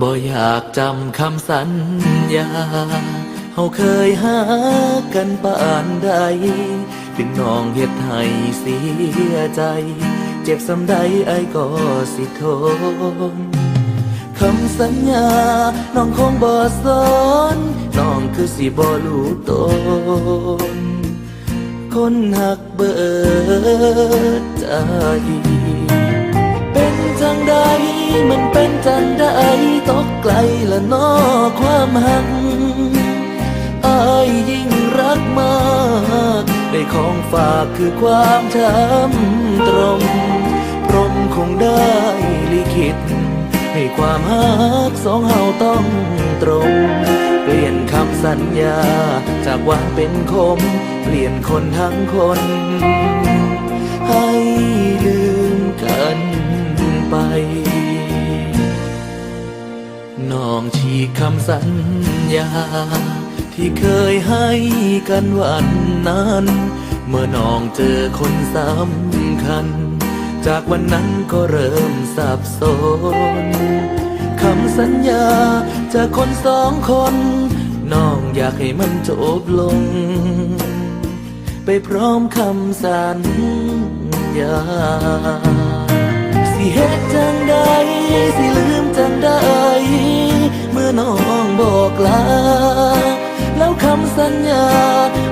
บ่อยากจำคำสัญญาเฮาเคยหากันปานใดเป็นน้องเฮ็ดให้เสียใจ เจ็บสำใดไอ้ก็สิทนคำสัญญา น้องคงบ่สนน้องคือสิบ่รู้ตน คนหักเบิดใจ เป็นจังใดมันเป็นจังใด ตกไกลละนอความหักอายยิ่งรักมาก ได้ของฝากคือความช้ำตรงพรมคงได้ลิขิต ให้ความหักสองเฮาต้องตรง เปลี่ยนคำสัญญา จากหวานเป็นคม เปลี่ยนคนทั้งคน ให้ลืมกันไป น้องฉีกคำสัญญา ที่เคยให้กันวันนั้น เมื่อน้องเจอคนสำคัญ จากวันนั้นก็เริ่มสับสนคำสัญญาจากคนสองคน น้องอยากให้มันจบลง ไปพร้อมคำสัญญา สิเฮ็ดจังใดสิลืมจังใดเมื่อ น้องบอกลา แล้วคำสัญญา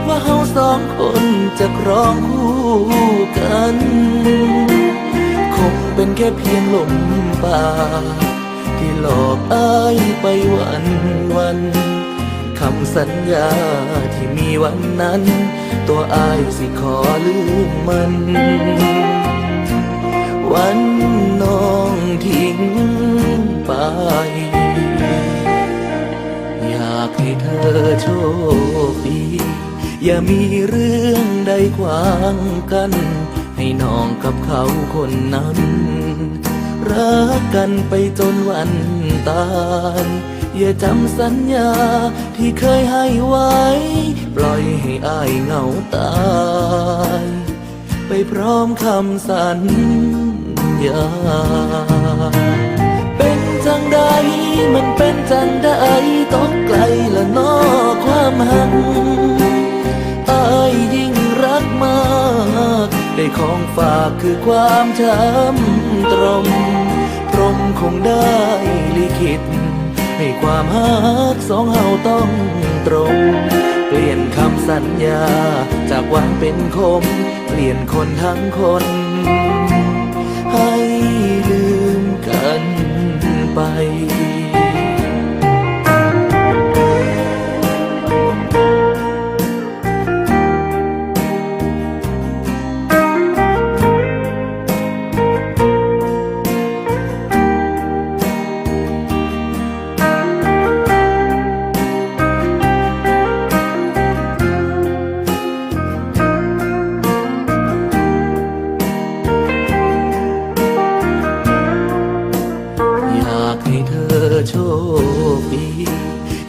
ว่าเฮาสองคนจะครองคู่กัน คงเป็นแค่เพียงลมปากที่หลอกอ้ายไปวันวันคำสัญญาที่มีวันนั้น ตัวอ้ายสิขอลืมมัน วันน้องทิ้งไปากให้เธอโชคดี อย่ามีเรื่องใดขวางกัน ให้น้องกับเขาคนนั้น รักกันไปจนวันตายอย่าจำสัญญาที่เคยให้ไว้ ปล่อยให้อายเหงาตาย ไปพร้อมคำสัญญา มันเป็นจังใดตกไกลละนอความหักอายยิ่งรักมาก ได้ของฝากคือความช้ำตรง พรมคงได้ลิขิต ให้ความหักสองเฮาต้องตรง เปลี่ยนคำสัญญา จากหวานเป็นคม เปลี่ยนคนทั้งคนให้ลืมกันไป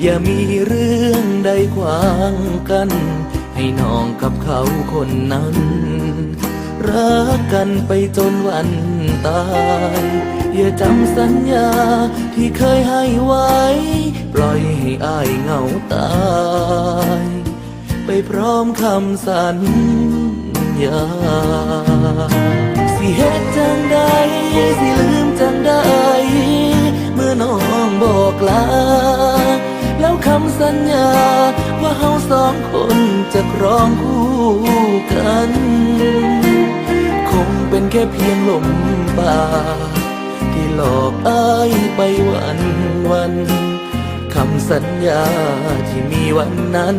อย่ามีเรื่องใดขวางกัน ให้น้องกับเขาคนนั้น รักกันไปจนวันตาย อย่าจำสัญญาที่เคยให้ไว้ ปล่อยให้อายเหงาตาย ไปพร้อมคำสัญญา จะครองคู่กัน คงเป็นแค่เพียงลมปากที่หลอกอ้ายไปวันวันคำสัญญาที่มีวันนั้น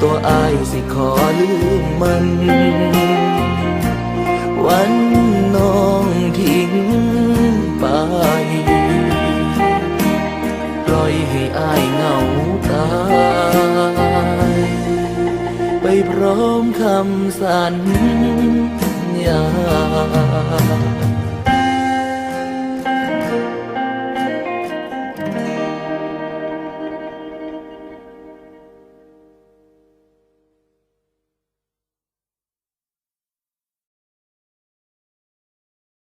ตัวอ้ายสิขอลืมมัน วัน ไปพร้อมคำสัญญา